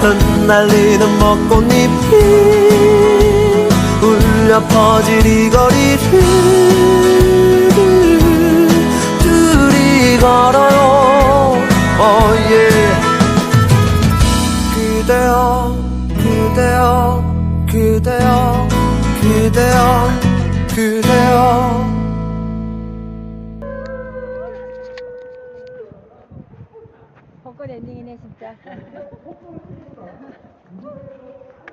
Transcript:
흩날리는 벚꽃잎이 울려 퍼질 이 거리를 둘이 걸어요. 어예 그대여 그대여 그대여 그대여 그대여 벚꽃 엔딩이네 진짜.